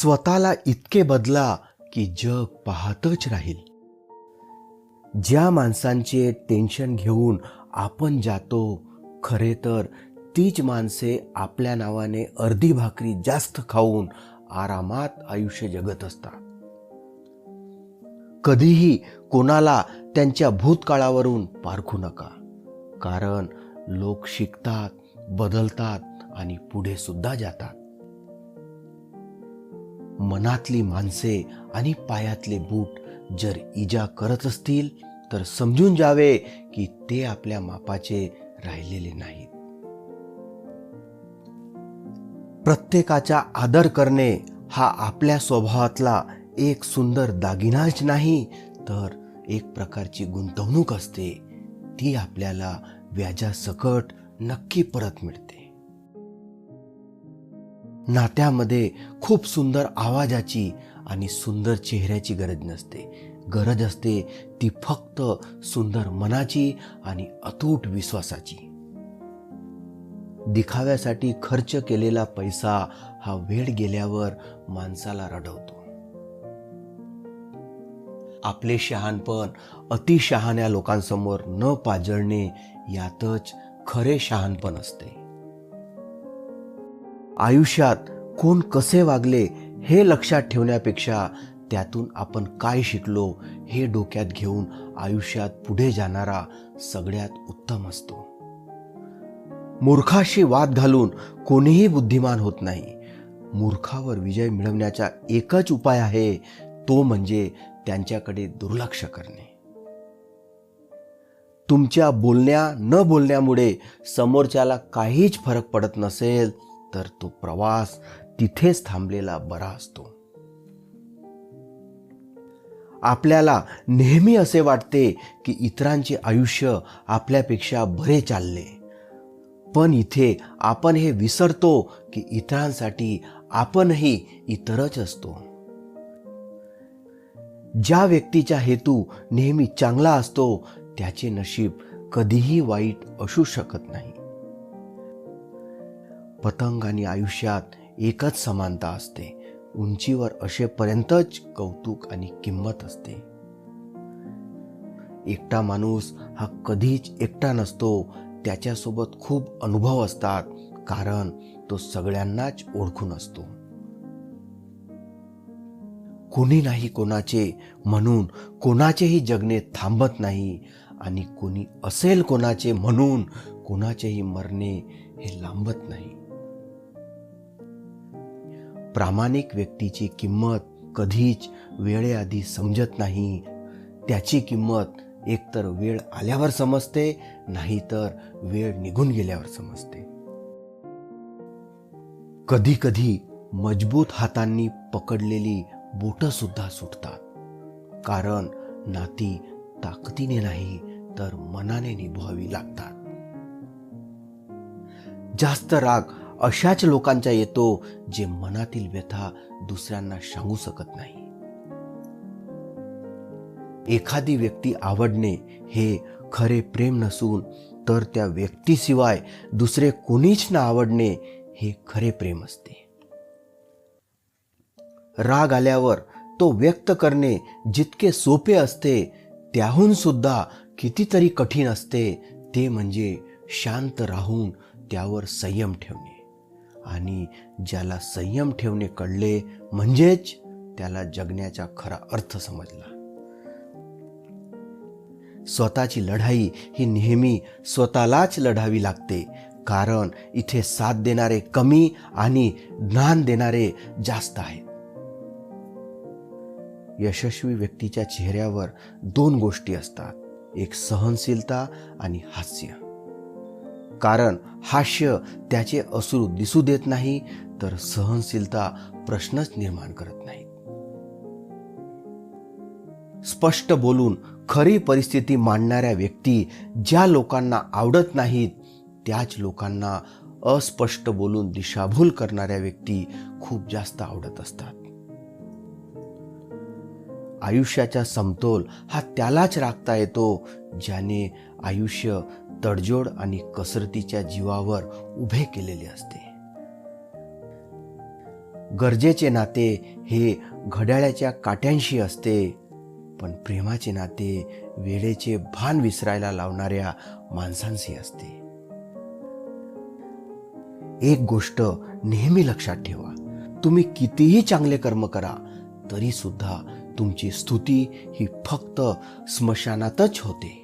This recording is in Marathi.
स्वतःला इतके बदला की जग पाहतच राहील. ज्या माणसांचे टेन्शन घेऊन आपण जातो खरे तर तीच माणसे आपल्या नावाने अर्धी भाकरी जास्त खाऊन आरामात आयुष्य जगत असतात. कधीही कोणाला त्यांच्या भूतकाळावरून पारखू नका कारण लोक शिकतात बदलतात आणि पुढे सुद्धा जातात. मनातली माणसे आणि पायातले बूट जर इजा करत असतील तर समजून जावे की ते आपल्या मापाचे राहिलेले नाहीत. प्रत्येकाचा आदर करणे हा आपल्या स्वभावातला एक सुंदर दागिनाच नाही तर एक प्रकारची गुंतवणूक असते. ती आपल्याला व्याजासकट नक्की परत मिळते. नात्यामध्ये खूप सुंदर आवाजाची आणि सुंदर चेहऱ्याची गरज नसते. गरज असते ती फक्त सुंदर मनाची आणि अतूट विश्वासाची. दिखाव्यासाठी खर्च केलेला पैसा हा वेळ गेल्यावर माणसाला रडवतो. आपले शहाणपण अतिशहाण्या लोकांसमोर न पाजळणे यातच खरे शहाणपण असते. आयुष्यात कोण कसे वागले हे लक्षात ठेवण्यापेक्षा त्यातून आपण काय शिकलो हे डोक्यात घेऊन आयुष्यात पुढे जाणारा सगळ्यात उत्तम असतो. मूर्खाशी वाद घालून कोणीही बुद्धिमान होत नाही. मूर्खावर विजय मिळवण्याचा एकच उपाय आहे तो म्हणजे त्यांच्याकडे दुर्लक्ष करणे. तुमच्या बोलण्या न बोलण्यामुळे समोरच्याला काहीच फरक पडत नसेल तर तो प्रवास तिथेच थांबलेला बरा असतो. आपल्याला नेहमी असे वाटते की इतरांचे आयुष्य आपल्यापेक्षा बरे चालले. पण इथे आपण हे विसरतो की इतरांसाठी आपणही इतरच असतो. ज्या व्यक्तीचा हेतू नेहमी चांगला असतो त्याचे नशीब कधीही वाईट असू शकत नाही. पतंग आणि आयुष्यात एकच समानता असते. उंचीवर असेपर्यंतच कौतुक आणि किंमत असते. एकटा माणूस हा कधीच एकटा नसतो. त्याच्यासोबत खूप अनुभव असतात कारण तो सगळ्यांनाच ओळखून असतो. कोणी नाही कोणाचे म्हणून कोणाचेही जगणे थांबत नाही. आणि कोणी असेल कोणाचे म्हणून कोणाचेही मरणे हे लांबत नाही. प्रामाणिक व्यक्तीची किंमत कधीच वेळेआधी समजत नाही. त्याची किंमत एकतर वेळ आल्यावर समजते नाहीतर वेळ निघून गेल्यावर समजते. कधी कधी मजबूत हातांनी पकडलेली बोट सुद्धा सुटतात. कारण नाती ताकदीने नाही तर मनाने निभवावी लागतात. जास्त राग अशाच लोकांचा येतो जे मनातील व्यथा दुसऱ्यांना सांगू शकत नाही. एखादी व्यक्ती आवडणे हे खरे प्रेम नसून तर त्या व्यक्तीशिवाय दुसरे कोणीच ना आवडणे हे खरे प्रेम असते. राग आल्यावर तो व्यक्त करणे जितके सोपे असते त्याहून सुद्धा कितीतरी कठीण असते ते म्हणजे शांत राहून त्यावर संयम ठेवणे. आणि ज्याला संयम ठेवणे कळले म्हणजेच त्याला जगण्याचा खरा अर्थ समजला. स्वतःची लढाई ही नेहमी स्वतःलाच लढावी लागते कारण इथे साथ देणारे कमी आणि ज्ञान देणारे जास्त आहेत. यशस्वी व्यक्तीच्या चेहऱ्यावर दोन गोष्टी असतात एक सहनशीलता आणि हास्य. कारण हास्य त्याचे असुर दिसू देत नाही तर सहनशीलता प्रश्नच निर्माण करत नाही स्पष्ट बोलून खरी परिस्थिती मांडणाऱ्या व्यक्ती ज्या लोकांना आवडत नाहीत त्याच लोकांना अस्पष्ट बोलून दिशाभूल करणाऱ्या व्यक्ती खूप जास्त आवडत असतात. आयुष्याचा समतोल हा त्यालाच राखता येतो ज्याने आयुष्य तडजोड आणि कसरतीच्या जीवावर उभे केलेले असते. गरजेचे नाते हे घड्याळ्याच्या काट्यांशी असते पण प्रेमाचे नाते वेळेचे भान विसरायला लावणाऱ्या माणसांशी असते. एक गोष्ट नेहमी लक्षात ठेवा तुम्ही कितीही चांगले कर्म करा तरी सुद्धा तुमची स्तुती ही फक्त स्मशानातच होते.